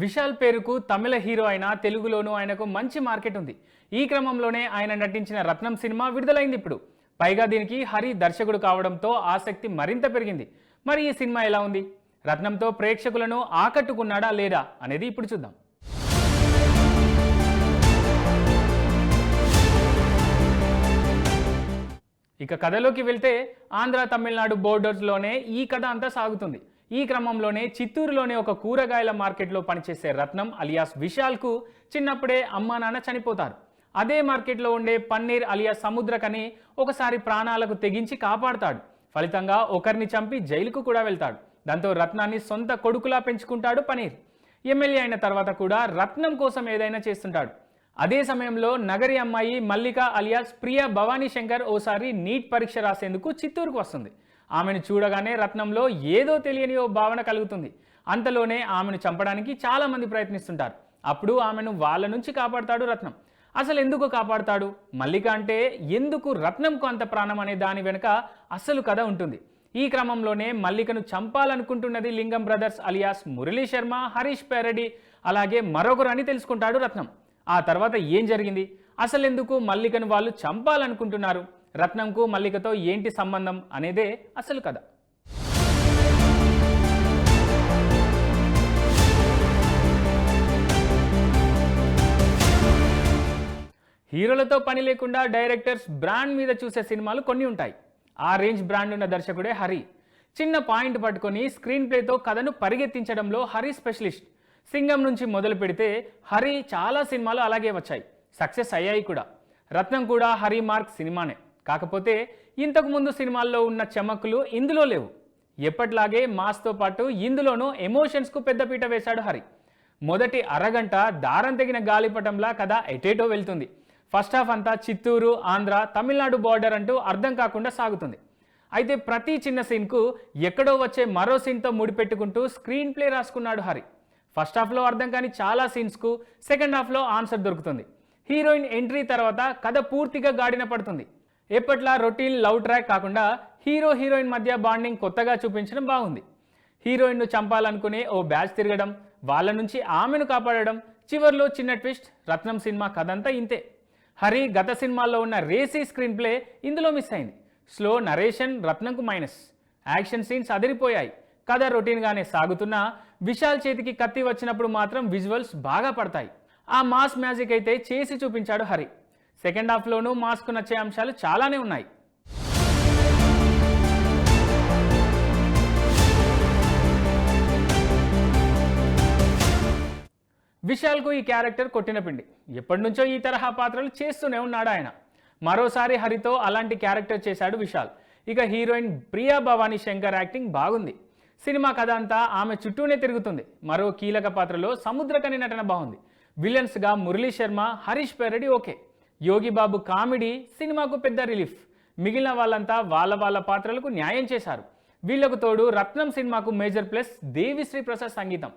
విశాల్ పేరుకు తమిళ హీరో అయిన తెలుగులోనూ ఆయనకు మంచి మార్కెట్ ఉంది. ఈ క్రమంలోనే ఆయన నటించిన రత్నం సినిమా విడుదలైంది ఇప్పుడు. పైగా దీనికి హరి దర్శకుడు కావడంతో ఆసక్తి మరింత పెరిగింది. మరి ఈ సినిమా ఎలా ఉంది? రత్నంతో ప్రేక్షకులను ఆకట్టుకున్నాడా లేదా అనేది ఇప్పుడు చూద్దాం. ఇక కథలోకి వెళ్తే ఆంధ్ర తమిళనాడు బోర్డర్స్లోనే ఈ కథ అంతా సాగుతుంది. ఈ క్రమంలోనే చిత్తూరులోనే ఒక కూరగాయల మార్కెట్లో పనిచేసే రత్నం అలియాస్ విశాల్కు చిన్నప్పుడే అమ్మా నాన్న చనిపోతారు. అదే మార్కెట్లో ఉండే పన్నీర్ అలియాస్ సముద్రకని ఒకసారి ప్రాణాలకు తెగించి కాపాడుతాడు. ఫలితంగా ఒకరిని చంపి జైలుకు కూడా వెళ్తాడు. దాంతో రత్నాన్ని సొంత కొడుకులా పెంచుకుంటాడు పనీర్ ఎమ్మెల్యే అయిన తర్వాత కూడా రత్నం కోసం ఏదైనా చేస్తుంటాడు. అదే సమయంలో నగరి అమ్మాయి మల్లిక అలియాస్ ప్రియ భవానీ శంకర్ ఓసారి నీట్ పరీక్ష రాసేందుకు చిత్తూరుకు వస్తుంది. ఆమెను చూడగానే రత్నంలో ఏదో తెలియని ఓ భావన కలుగుతుంది. అంతలోనే ఆమెను చంపడానికి చాలామంది ప్రయత్నిస్తుంటారు. అప్పుడు ఆమెను వాళ్ళ నుంచి కాపాడుతాడు రత్నం. అసలు ఎందుకు కాపాడతాడు? మల్లిక అంటే ఎందుకు రత్నంకు అంత ప్రాణం అనే దాని వెనుక అసలు కథ ఉంటుంది. ఈ క్రమంలోనే మల్లికను చంపాలనుకుంటున్నది లింగం బ్రదర్స్ అలియాస్ మురళీ శర్మ హరీష్ పేరడి అలాగే మరొకరు అని తెలుసుకుంటాడు రత్నం. ఆ తర్వాత ఏం జరిగింది? అసలెందుకు మల్లికను వాళ్ళు చంపాలనుకుంటున్నారు? రత్నంకు మల్లికతో ఏంటి సంబంధం అనేదే అసలు కథ. హీరోలతో పని లేకుండా డైరెక్టర్స్ బ్రాండ్ మీద చూసే సినిమాలు కొన్ని ఉంటాయి. ఆ రేంజ్ బ్రాండ్ ఉన్న దర్శకుడే హరి. చిన్న పాయింట్ పట్టుకొని స్క్రీన్ ప్లేతో కథను పరిగెత్తించడంలో హరి స్పెషలిస్ట్. సింగం నుంచి మొదలు పెడితే హరి చాలా సినిమాలు అలాగే వచ్చాయి. సక్సెస్ అయ్యాయి కూడా. రత్నం కూడా హరి మార్క్ సినిమానే. కాకపోతే ఇంతకుముందు సినిమాల్లో ఉన్న చమక్కులు ఇందులో లేవు. ఎప్పట్లాగే మాస్తో పాటు ఇందులోనూ ఎమోషన్స్కు పెద్దపీట వేశాడు హరి. మొదటి అరగంట దారం తెగిన గాలిపటంలా కథ ఎటేటో వెళ్తుంది. ఫస్ట్ హాఫ్ అంతా చిత్తూరు ఆంధ్ర తమిళనాడు బార్డర్ అంటూ అర్థం కాకుండా సాగుతుంది. అయితే ప్రతి చిన్న సీన్కు ఎక్కడో వచ్చే మరో సీన్తో ముడిపెట్టుకుంటూ స్క్రీన్ ప్లే రాసుకున్నాడు హరి. ఫస్ట్ హాఫ్లో అర్థం కాని చాలా సీన్స్కు సెకండ్ హాఫ్లో ఆన్సర్ దొరుకుతుంది. హీరోయిన్ ఎంట్రీ తర్వాత కథ పూర్తిగా గాడిన పడుతుంది. ఎప్పట్లా రొటీన్ లవ్ ట్రాక్ కాకుండా హీరో హీరోయిన్ మధ్య బాండింగ్ కొత్తగా చూపించడం బాగుంది. హీరోయిన్ను చంపాలనుకునే ఓ బ్యాచ్ తిరగడం వాళ్ళ నుంచి ఆమెను కాపాడడం చివర్లో చిన్న ట్విస్ట్ రత్నం సినిమా కథంతా ఇంతే. హరి గత సినిమాల్లో ఉన్న రేసీ స్క్రీన్ ప్లే ఇందులో మిస్ అయింది. స్లో నరేషన్ రత్నంకు మైనస్. యాక్షన్ సీన్స్ అదిరిపోయాయి. కథ రొటీన్గానే సాగుతున్నా విశాల్ చేతికి కత్తి వచ్చినప్పుడు మాత్రం విజువల్స్ బాగా పడతాయి. ఆ మాస్ మ్యాజిక్ అయితే చేసి చూపించాడు హరి. సెకండ్ హాఫ్లోనూ మాస్కు నచ్చే అంశాలు చాలానే ఉన్నాయి. విశాల్కు ఈ క్యారెక్టర్ కొట్టిన పిండి. ఎప్పటి నుంచో ఈ తరహా పాత్రలు చేస్తూనే ఉన్నాడు ఆయన. మరోసారి హరితో అలాంటి క్యారెక్టర్ చేశాడు విశాల్. ఇక హీరోయిన్ ప్రియా భవానీ శంకర్ యాక్టింగ్ బాగుంది. సినిమా కథ అంతా ఆమె చుట్టూనే తిరుగుతుంది. మరో కీలక పాత్రలో సముద్రకని నటన బాగుంది. విలన్స్గా మురళీ శర్మ హరీష్ పెరడి ఓకే. యోగిబాబు కామెడీ సినిమాకు పెద్ద రిలీఫ్. మిగిలిన వాళ్ళంతా వాళ్ళ వాళ్ళ పాత్రలకు న్యాయం చేశారు. వీళ్ళకు తోడు రత్నం సినిమాకు మేజర్ ప్లస్ దేవిశ్రీ ప్రసాద్ సంగీతం.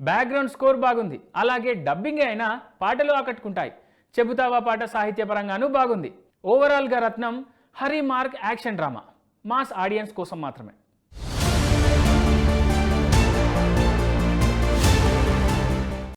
బ్యాక్గ్రౌండ్ స్కోర్ బాగుంది. అలాగే డబ్బింగ్ అయినా పాటలు ఆకట్టుకుంటాయి. చెబుతావా పాట సాహిత్యపరంగానూ బాగుంది. ఓవరాల్గా Rathnam Hari mark action drama. Mass audience కోసం మాత్రమే.